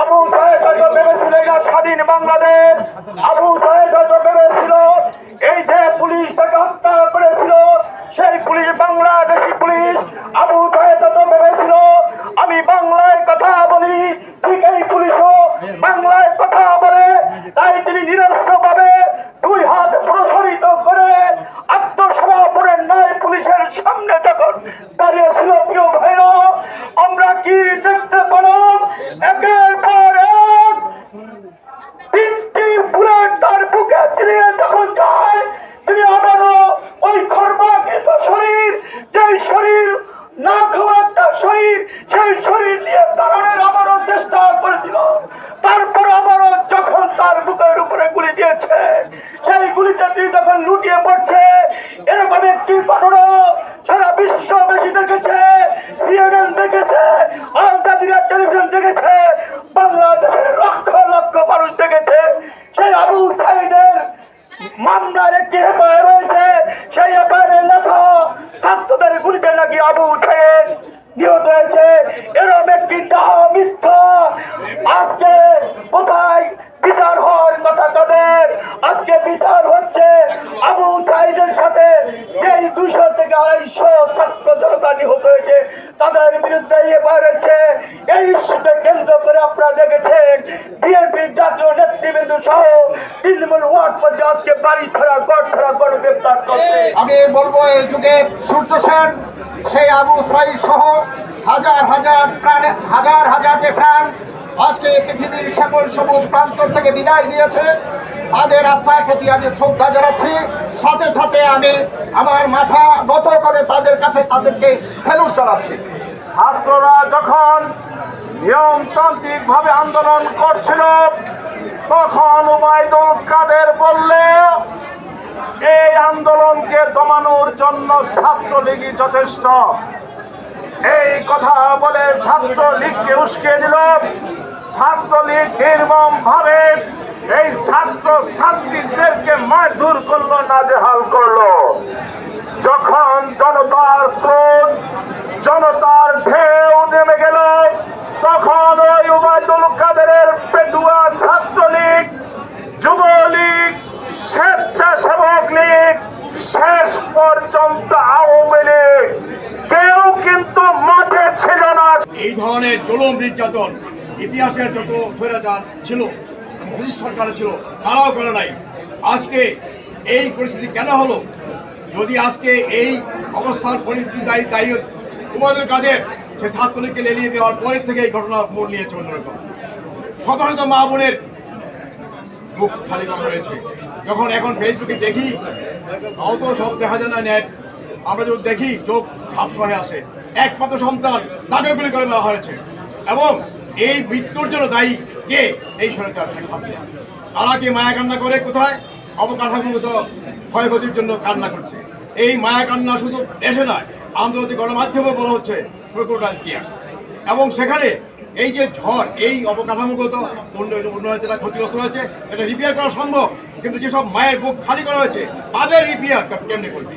আবু সাহেব হয়তো ভেবেছিল এটা স্বাধীন বাংলাদেশ, আবু সাহেব হয়তো ভেবেছিল এই যে পুলিশ তাকে হত্যা করেছিল, সেই পুলিশ, বাংলাদেশি পুলিশ, আবু সাহেব হয়তো ভেবেছিল, আমি বাংলায় কথা বলি, ঠিক এই পুলিশও বাংলায় কথা বলে, তাই তিনি নিরস্ত্র সেই শরীর নিয়ে দাঁড়ানোর আবারও চেষ্টা করেছিল। তারপর আবারও যখন তার বুকের উপরে গুলি দিয়েছে, সেই গুলিতে তিনি যখন লুটিয়ে পড়ছে, এরকম একটি ঘটনা আজকে কোথায় বিচার হওয়ার কথা তাদের আজকে বিচার হচ্ছে আবু সাইদের সাথে যেই দুইশো থেকে আড়াইশো ছাত্র জনতা নিহত হয়েছে, তাদের বিরুদ্ধে এবার হচ্ছে এই ইস্যুকে কেন্দ্র করে আপনারা দেখেছেন বিএনপির জাতীয় নেতৃবৃন্দ সহ তৃণমূল ওয়ার্ড পর্যায়ে আজকে বাড়ি ছাড়া গড় ছাড়া গড় গ্রেপ্তার করছে। আমি বলব এই যুগে সূর্য সেন, সেই আবু সাইদ সহ হাজার হাজার প্রাণ হাজার হাজার যে প্রাণ আজকে পৃথিবীর সকল সবুজ প্রান্তর থেকে বিদায় নিয়েছে। তাদের আত্মার প্রতি আমি শ্রদ্ধা জানাচ্ছি। সাথে সাথে আমি আমার মাথা নত করে তাদের কাছে তাদেরকে স্যালুট জানাচ্ছি। ছাত্ররা যখন নিয়মতান্ত্রিক ভাবে আন্দোলন করছিল, তখন কাদের বললে, এই আন্দোলনকে দমানোর জন্য ছাত্রলীগই যথেষ্ট। এই কথা বলে ছাত্রলীগকে উস্কে দিল। ছাত্রলীগ নির্মম ভাবে এই ছাত্র ছাত্রীদেরকে মারধর করল, নাজেহাল করল। যখন জনতার স্রোত, জনতার ঢেউ নেমে গেল, তখন ওই উবায়দুল কাদেরের পেটুয়া ছাত্রলীগ, যুবলীগ, স্বেচ্ছাসেবক লীগ শেষ পর্যন্ত আওয়ামী লীগ কেউ কিন্তু মাঠে ছিল না এই ধরনের জুলুম নির্যাতন ইতিহাসের যত স্বৈরাচার ছিল ব্রিটিশ সরকার ছিল, তারাও করে নাই। আজকে এই পরিস্থিতি কেন হলো? যদি আজকে এই অবস্থার পরিস্থিতি দায়ী উমাদুল কাদের সে ছাত্রলীগকে লেলিয়ে দেওয়ার পরের থেকে এই ঘটনা মোড় নিয়েছে অন্যরকম। শত মা বোনের মুখ খালি করা রয়েছে। যখন এখন ফেসবুকে দেখি, তাও তো সব দেখা যায় না, নেট। আমরা যদি দেখি, চোখ ঝাপস হয়ে আসে। একমাত্র সন্তান তাকে গুলি করে দেওয়া হয়েছে। এবং এই মৃত্যুর জন্য দায়ী কে? এই সরকার তারা কি মায়া কান্না করে? কোথায়? অবকাঠামোগত ক্ষয়ক্ষতির জন্য কান্না করছে। এই মায়া কান্না শুধু দেশে নয়, আন্তর্জাতিক গণমাধ্যমে বলা হচ্ছে এবং সেখানে এই যে ঝড়, এই অবকাঠামোগত উন্নয়ন যেটা ক্ষতিগ্রস্ত হয়েছে, এটা রিপেয়ার করা সম্ভব। কিন্তু যেসব মায়ের বুক খালি করা হয়েছে, তাদের রিপেয়ার কেমনি করবে?